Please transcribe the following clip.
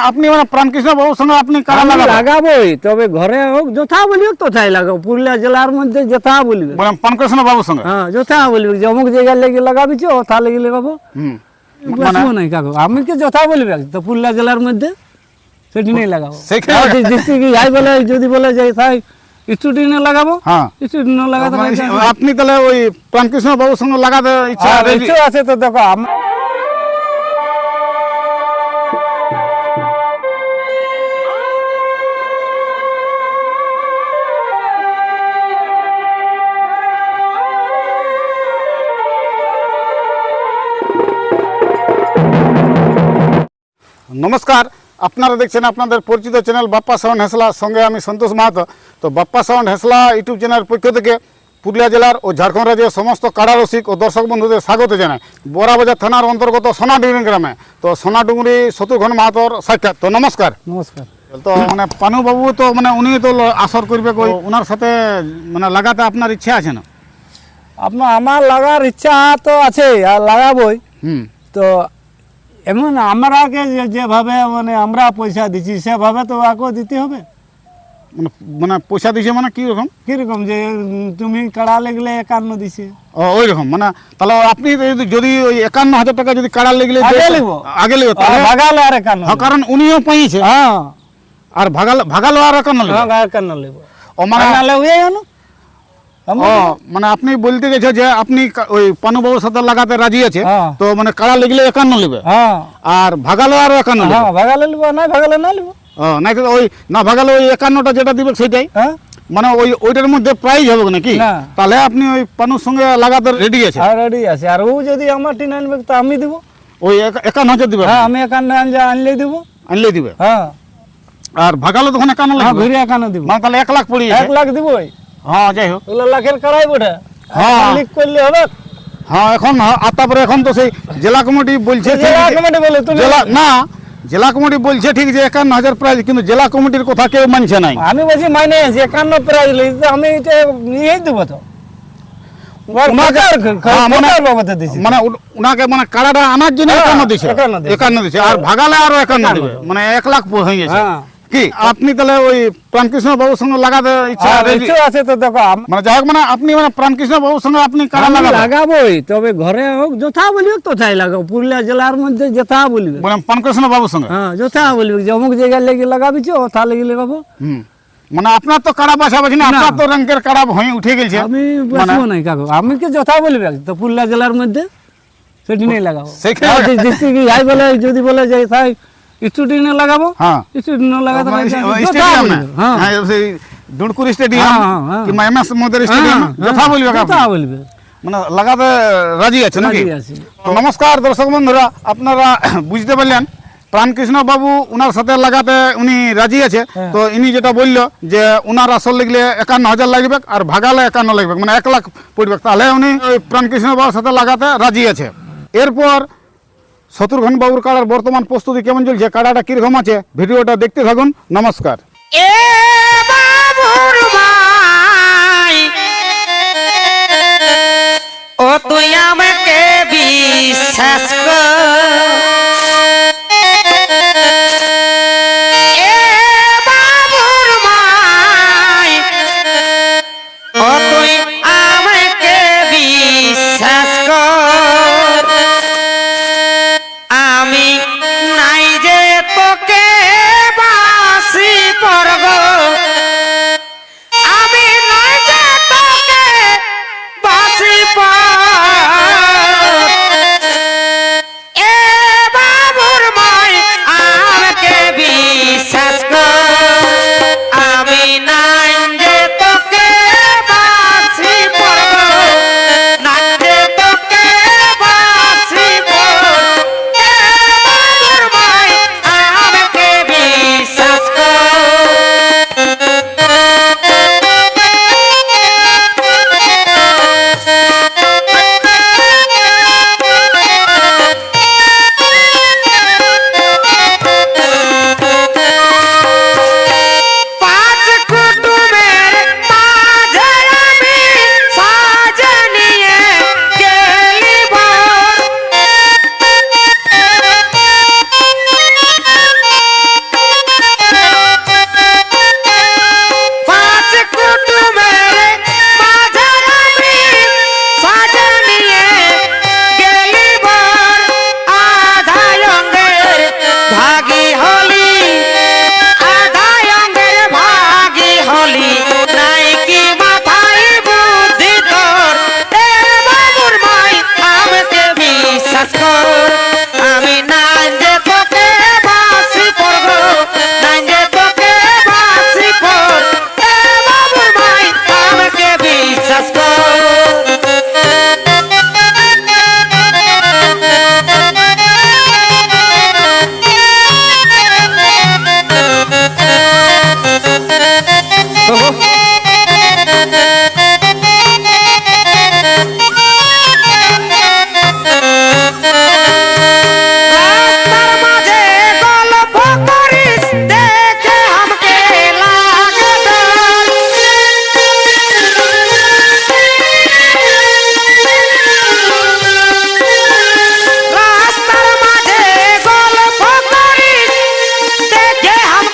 আপনি মানে প্রাণকৃষ্ণ বাবুর সঙ্গে আপনি কারা লাগাবেন লাগাবোই তবে ঘরে হোক যথা বলিবে তথাই লাগাবো। পুরুলিয়া জেলার মধ্যে যথা বলিবে মানে প্রাণকৃষ্ণ বাবুর সঙ্গে হ্যাঁ যথা বলিবে যে অমুক জায়গায় লেগে লাগাবিছ তা লেগে লাগাবো। বসবো নাই কাকু। আমি কি যথা বলিবে তো পুরুলিয়া জেলার মধ্যে সেটি নেই লাগাবো। সেইখানে আর যে- ডিস্ট্রিক্ট যাই বলে যদি বলে যে তাই স্টুডেন্টে লাগাবো। হ্যাঁ। লাগাতে মানে আপনি তাহলে ওই প্রাণকৃষ্ণ বাবুর সঙ্গে লাগাতে ইচ্ছা আর ready? আছে তো দেখো আম- নমস্কার। আপনারা দেখছেন আপনাদের পরিচিত চ্যানেল বাপ্পা সাউন্ড হেসলা। সঙ্গে আমি সন্তোষ মাহাতো। তো বাপ্পা সাউন্ড হেসলা ইউটিউব চ্যানেলের পক্ষ থেকে পুরুলিয়া জেলার ও ঝাড়খণ্ড রাজ্যের সমস্ত কাড়া রসিক ও দর্শক বন্ধুদের স্বাগত জানাই। বোরাবাজার থানার অন্তর্গত সোনাডুঙ্গরি গ্রামে। তো সোনাডুঙ্গরি শত্রুঘ্ন মাহাতোর সাক্ষাৎ। তো নমস্কার। নমস্কার। তো মানে পানুবাবু তো মানে উনি তো আসর করবে কই? ওনার সাথে মানে লাগাতে আপনার ইচ্ছা আছে না? আপনার আমার লাগার ইচ্ছা তো আছে আর লাগাবোই। হুম। তো এমন আমরাকে যেভাবে মানে আমরা পয়সা দিচ্ছি সেভাবে তো আকেও দিতে হবে। মানে মানে পয়সা দিছে মানে কি রকম? কীরকম যে তুমি কাড়া লেগলে একান্ন দিছে। ও ওই রকম মানে তাহলে আপনি যদি- ওই একান্ন হাজার টাকা যদি কাড়া লেগলে আগে লিব। আগে লিব তাহলে ভাগালে আর একান্ন কারণ উনিও পাইছে। হ্যাঁ। আর ভাগাল ভাগালো আর একান্ন লিব। হ্যাঁ একান্ন লিব। ও মানে মানে আপনি বলতে গেছে যে আপনি ওই পানুবাবুর সাথে লাগাতে রাজি আছে? হ্যাঁ। তো মানে কাড়া লেগলে একান্ন লিবে। হ্যাঁ। আর ভাগালো আর একান্ন হ্যাঁ ভাগালে লিব না ভাগালে না লিব। ও নাই ওই না ভাগালো ওই একান্নটা যেটা দিবে সেটাই হ্যাঁ। মানে ওই ওইটার মধ্যে প্রাইজ হবে নাকি। তাহলে আপনি ওই পানুর সঙ্গে লাগাতে রেডি আছে। আর রেডি আছে। আর ও যদি আমার টিন আনবে তো আমি দিব। ওই এক- একান্ন হাজার দিবে হ্যাঁ আমি একান্ন আনলে আনলে দিব। আনলে দিবে? হ্যাঁ। আর ভাগালো তখন একান্ন হ্যাঁ লাগবে? ঘুরে একান্ন দিব। মানে তাহলে এক লাখ পড়ি এক লাখ দিব হ্যাঁ যাই হোক। ওগুলো লাখের করাই বটে। হ্যাঁ। লিক করলে হবে। হ্যাঁ এখন হ্যাঁ, আর তারপরে এখন তো সেই জেলা কমিটি বলছে জেলা কমিটি বলে তুমি জেলা না জেলা কমিটি বলছে ঠিক যে একান্ন হাজার প্রাইজ কিন্তু জেলা কমিটির কথা কেউ মানছে নাই। আমি বলছি মানে একান্ন প্রাইজ আমি এটা নিয়েই দেবো তো। ওনাকে- হ্যাঁ, মানে- খরচার মানে মানে কাড়াটা আনার জন্য হ্যাঁ, একান্ন দিছে একান্ন দিছে। আর ভাগালে আরও একান্ন দিবে। মানে এক লাখ হয়ে গেছে। কি? আপনি তাহলে ওই প্রাণকৃষ্ণ বাবুর সঙ্গে লাগাতে ইচ্ছা আছে তো দেখো মানে যাই হোক মানে আপনি মানে প্রাণকৃষ্ণ বাবুর সঙ্গে আপনি কারা লাগাবেন? লাগাবোই তবে ঘরে হোক যথা বলিবে তথাই পুরুলিয়া জেলার মধ্যে যথা বলিবে। মানে প্রাণকৃষ্ণ বাবুর সঙ্গে হ্যাঁ যথা বলিবে। যে অমুক জায়গায় লেগে লাগাবিছ লেগে লাগাবো। হুম। মানে আপনার তো কাড়া বাসাবাসি না আপনার তো র্যাঙ্কের কাড়া হয়ে উঠে গেছে। আমি মানে বসবো নাই কাকু। আমি কি যথা বলিবে? তো পুরুলিয়া জেলার মধ্যে সেটি নেই লাগাবো। বলে যদি বলে যে তাই লাগাবো? হ্যাঁ। লাগাতে মানে স্টেডিয়াম। হ্যাঁ। হ্যাঁ সেই স্টেডিয়াম হ্যাঁ, হ্যাঁ, এস মোদের স্টেডিয়াম। বলবে বলবে। মানে লাগাতে রাজি আছে নাকি? নমস্কার দর্শক বন্ধুরা আপনারা বুঝতে পারলেন প্রাণকৃষ্ণ বাবু উনার সাথে লাগাতে উনি রাজি আছে। তো ইনি যেটা বলল যে উনার আসল লিখলে একান্ন হাজার লাগবে আর ভাগালে একান্ন লাগবে মানে এক লাখ পড়বে। তাহলে উনি প্রাণকৃষ্ণ বাবুর সাথে লাগাতে রাজি আছে। এরপর শত্রুঘ্ন বাবুর কাড়ার বর্তমান প্রস্তুতি কেমন চলছে? কাড়াটা কীরকম আছে? ভিডিওটা দেখতে থাকুন। নমস্কার। ও তুই আমাকে বিশ্বাস কর।